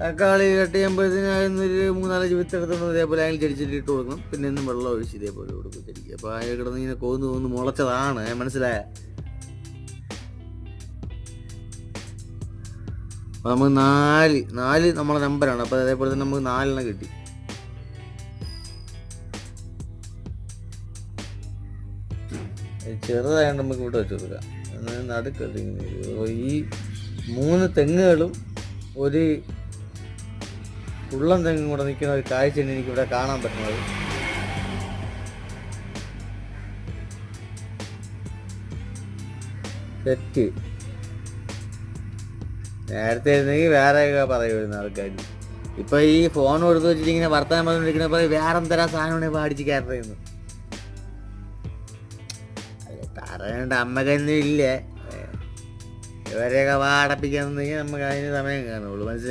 തക്കാളി കട്ട് ചെയ്യുമ്പോഴത്തേന് ഒരു മൂന്നാലഞ്ച് വിത്ത് എടുത്തോണ്ട് ഇതേപോലെ അതിൽ ചെടിച്ചിട്ട് ഇട്ട് കൊടുക്കണം. പിന്നെ ഇന്നും വെള്ളം ഒഴിച്ച് ഇതേപോലെ കൊടുക്കും ചെടിക്ക് അപ്പോൾ ആ കിടന്ന് ഇങ്ങനെ കോന്ന് കോന്ന് മുളച്ചതാണ്. മനസ്സിലായ. അപ്പോൾ നമുക്ക് നാല് നാല് നമ്മളെ നമ്പറാണ് അപ്പോൾ അതേപോലെ തന്നെ നമുക്ക് നാലെണ്ണം കിട്ടി. ചെറുതായതുകൊണ്ട് നമുക്ക് ഇവിടെ വെച്ച് കൊടുക്കാം. എന്നാൽ നടുക്കത് ഇങ്ങനെ ഇരിക്കും. അപ്പോൾ ഈ മൂന്ന് തെങ്ങുകളും ഒരു ഉള്ളം തെങ്ങും കൂടെ നിൽക്കുന്ന ഒരു കാഴ്ചയാണ് എനിക്കിവിടെ കാണാൻ പറ്റുന്നത്. തെറ്റ്. നേരത്തെ ഇരുന്നെങ്കിൽ വേറെ പറയുമായിരുന്നു ആൾക്കാർ ഇപ്പൊ ഈ ഫോൺ കൊടുത്തു വെച്ചിട്ട് ഇങ്ങനെ വർത്തമാനം പോലെ വേറെ തരാ സാധനമാണ് ഇപ്പൊ അടിച്ച് കയറുന്നത് പറയണ്ട അമ്മക്കൊന്നും ഇല്ലേ? ഇവരെയൊക്കെ വാടപ്പിക്കാൻ നമുക്ക് അതിന് സമയം കാണുള്ളൂ മനസ്സിലായി?